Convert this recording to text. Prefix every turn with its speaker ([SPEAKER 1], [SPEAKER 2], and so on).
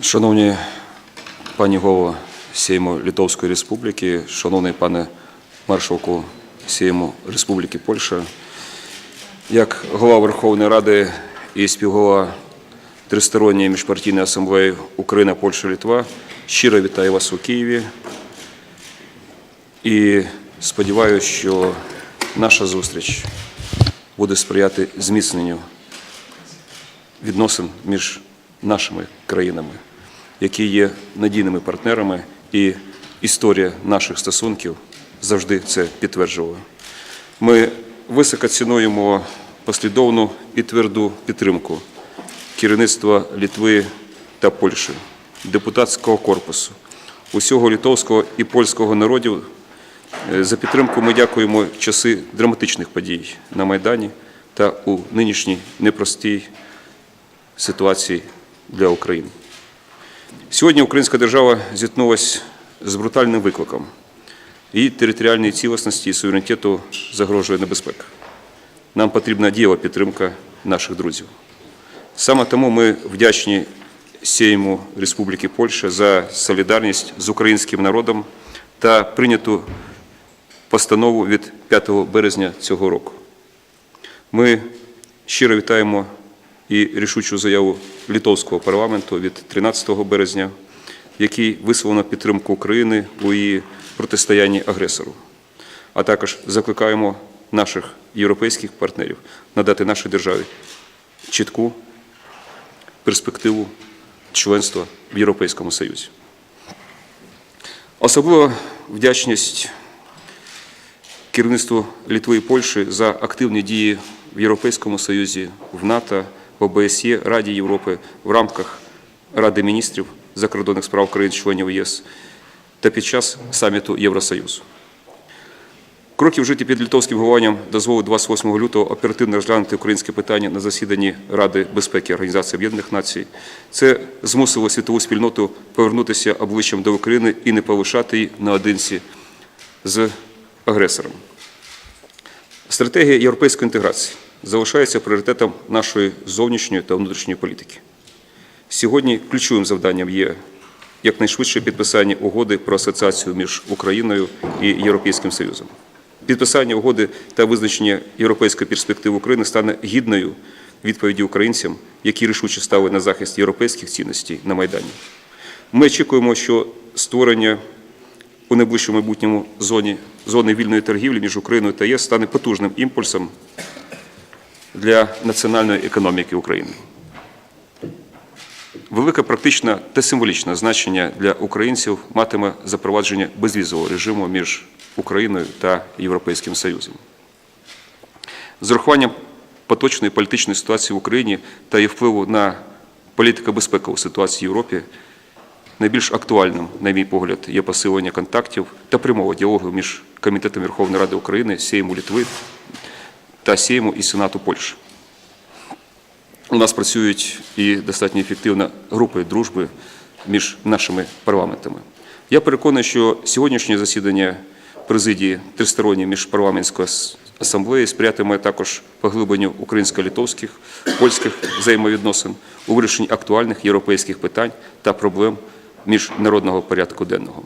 [SPEAKER 1] Шановні пані голово Сейму Литовської Республіки, шановний пане маршалку Сейму Республіки Польща, як голова Верховної Ради і співголова Тристоронньої міжпартійної асамблеї Україна, Польща, Литва, щиро вітаю вас у Києві. І сподіваюся, що наша зустріч буде сприяти зміцненню відносин між нашими країнами, які є надійними партнерами, і історія наших стосунків завжди це підтверджувала. Ми високо цінуємо послідовну і тверду підтримку керівництва Літви та Польщі, депутатського корпусу, усього литовського і польського народів. Е, За підтримку ми дякуємо часи драматичних подій на Майдані та у нинішній непростій ситуації для України. Сьогодні українська держава зіткнулася з брутальним викликом. Її територіальній цілісності і суверенітету загрожує небезпека. Нам потрібна дієва підтримка наших друзів. Саме тому ми вдячні Сейму Республіки Польща за солідарність з українським народом та прийняту постанову від 5 березня цього року. Ми щиро вітаємо і рішучу заяву литовського парламенту від 13 березня, в якій висловлено підтримку України у її протистоянні агресору. А також закликаємо наших європейських партнерів надати нашій державі чітку перспективу членства в Європейському Союзі. Особливо вдячність керівництву Літви і Польщі за активні дії в Європейському Союзі, в НАТО, ОБСЄ, Раді Європи в рамках Ради міністрів закордонних справ країн-членів ЄС та під час саміту Євросоюзу. Кроки вжиті під литовським головуванням дозволили 28 лютого оперативно розглянути українське питання на засіданні Ради безпеки Організації Об'єднаних Націй. Це змусило світову спільноту повернутися обличчям до України і не полишати її наодинці з агресором. Стратегія європейської інтеграції залишається пріоритетом нашої зовнішньої та внутрішньої політики. Сьогодні ключовим завданням є якнайшвидше підписання угоди про асоціацію між Україною і Європейським Союзом. Підписання угоди та визначення європейської перспективи України стане гідною відповіді українцям, які рішуче стали на захист європейських цінностей на Майдані. Ми очікуємо, що створення у найближчому майбутньому зоні, зони вільної торгівлі між Україною та ЄС стане потужним імпульсом для національної економіки України. Велике практичне та символічне значення для українців матиме запровадження безвізового режиму між Україною та Європейським Союзом. З урахуванням поточної політичної ситуації в Україні та її впливу на політико-безпекову ситуацію в Європі найбільш актуальним, на мій погляд, є посилення контактів та прямого діалогу між Комітетом Верховної Ради України, Сейму Літви та Сейму і Сенату Польщі. У нас працюють і достатньо ефективно групи дружби між нашими парламентами. Я переконаний, що сьогоднішнє засідання президії Тристоронньої міжпарламентської ас- асамблеї сприятиме також поглибленню українсько-литовських, польських взаємовідносин у вирішенні актуальних європейських питань та проблем міжнародного порядку денного.